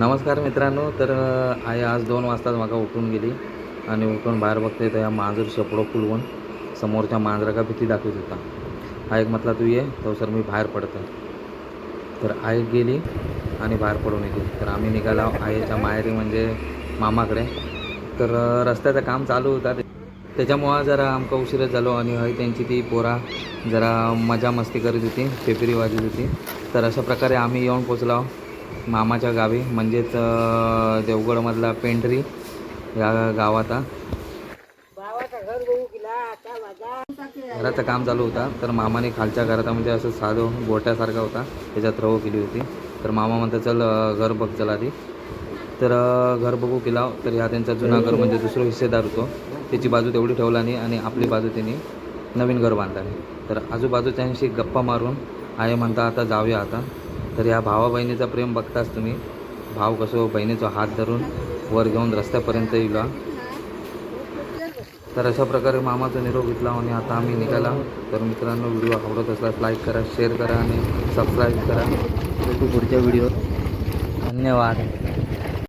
नमस्कार मित्रांनो तर आई आज दोन वाजताच माका उठून गेली आणि उठून बाहेर बघते तर या मांजर शेपडो फुलवून समोरच्या मांजराका भीती दाखवत होता. आईक म्हटला तू ये तो सर मी बाहेर पडतो तर आई गेली आणि बाहेर पडून येते. तर आम्ही निघालो आईच्या माहेरी म्हणजे मामाकडे. तर रस्त्याचं काम चालू होता. ते- त्याच्यामुळं जरा आमका उशीरच झालो आणि हय त्यांची ती पोरा जरा मजा मस्ती करीत होती पेपरी वाजत होती. तर अशा प्रकारे आम्ही येऊन पोचलो. मामाच्या गावी म्हणजेच देवगडमधला पेंढरी या गावात घराचं काम चालू होता तर मामाने खालच्या घरात म्हणजे असं साधं गोट्यासारखा होता त्याच्यात रव केली होती. तर मामा म्हणता चल घर बघ चला आधी. तर घर बघू केला तर ह्या त्यांचा जुना घर म्हणजे दुसरा हिस्सेदार होतो. त्याची बाजू तेवढी ठेवला नाही आणि आपली बाजू त्यांनी नवीन घर बांधला तर आजूबाजूच्यांशी गप्पा मारून आहे म्हणता आता जाऊया आता. तर या भावा बहिणीचा प्रेम बघताच तुम्ही. भाव कसं हो, बहिणीचा हात धरून वर घेऊन रस्त्यापर्यंत येला तर अशा प्रकारे मामाचा निरोप घेतला आणि आता आम्ही निघाला. तर मित्रांनो व्हिडिओ आवडत असल्यास लाईक करा शेअर करा आणि सबस्क्राईब करा. भेटू पुढच्या व्हिडिओ धन्यवाद.